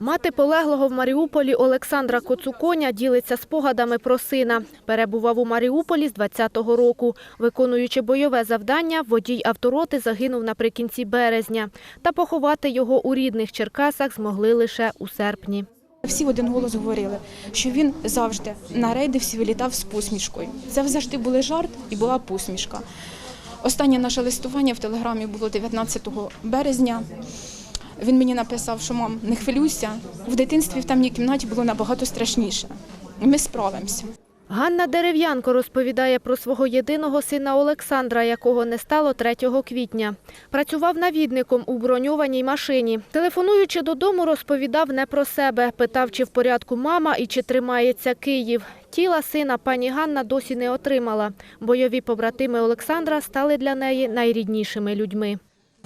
Мати полеглого в Маріуполі Олександра Коцуконя ділиться спогадами про сина. Перебував у Маріуполі з 20-го року. Виконуючи бойове завдання, водій автороти загинув наприкінці березня. Та поховати його у рідних Черкасах змогли лише у серпні. Всі в один голос говорили, що він завжди на рейди всі вилітав з посмішкою. Це завжди були жарт і була посмішка. Останнє наше листування в телеграмі було 19 березня. Він мені написав, що мам, не хвилюйся. В дитинстві в темній кімнаті було набагато страшніше. Ми справимося. Ганна Дерев'янко розповідає про свого єдиного сина Олександра, якого не стало 3 квітня. Працював навідником у броньованій машині. Телефонуючи додому, розповідав не про себе. Питав, чи в порядку мама і чи тримається Київ. Тіла сина пані Ганна досі не отримала. Бойові побратими Олександра стали для неї найріднішими людьми.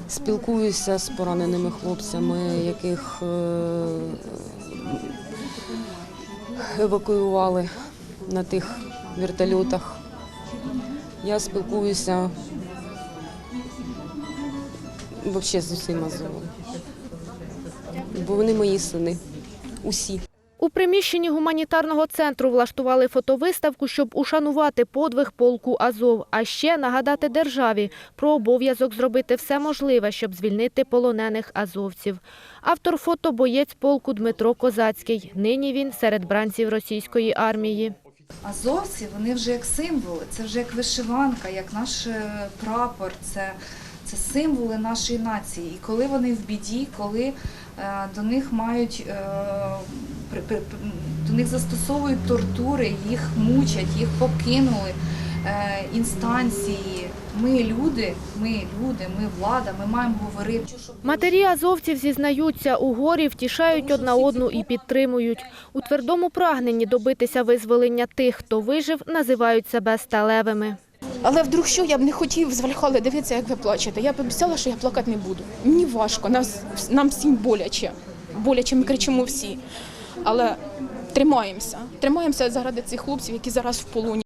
Спілкуюся з пораненими хлопцями, яких е, евакуювали на тих вертольотах. Я спілкуюся взагалі з усім Азовом. Бо вони мої сини. Усі. У приміщенні гуманітарного центру влаштували фотовиставку, щоб ушанувати подвиг полку Азов, а ще нагадати державі про обов'язок зробити все можливе, щоб звільнити полонених азовців. Автор фото – боєць полку Дмитро Козацький. Нині він серед бранців російської армії. Азовці вони вже як символи, це вже як вишиванка, як наш е, прапор, це, це символи нашої нації. І коли вони в біді, коли е, до них мають е, до них застосовують тортури, їх мучать, їх покинули е, інстанції. Ми люди, ми люди, ми влада, ми маємо говорити. Матері азовців зізнаються, у горі втішають одна одну і підтримують. У твердому прагненні добитися визволення тих, хто вижив, називають себе сталевими. Але вдруг що я б не хотів з Вальхали дивитися, як ви плачете. Я б обіцяла, що я плакати не буду. Мені важко, нас, нам всім боляче. Боляче ми кричимо всі. Але тримаємося. Тримаємося заради цих хлопців, які зараз в полоні.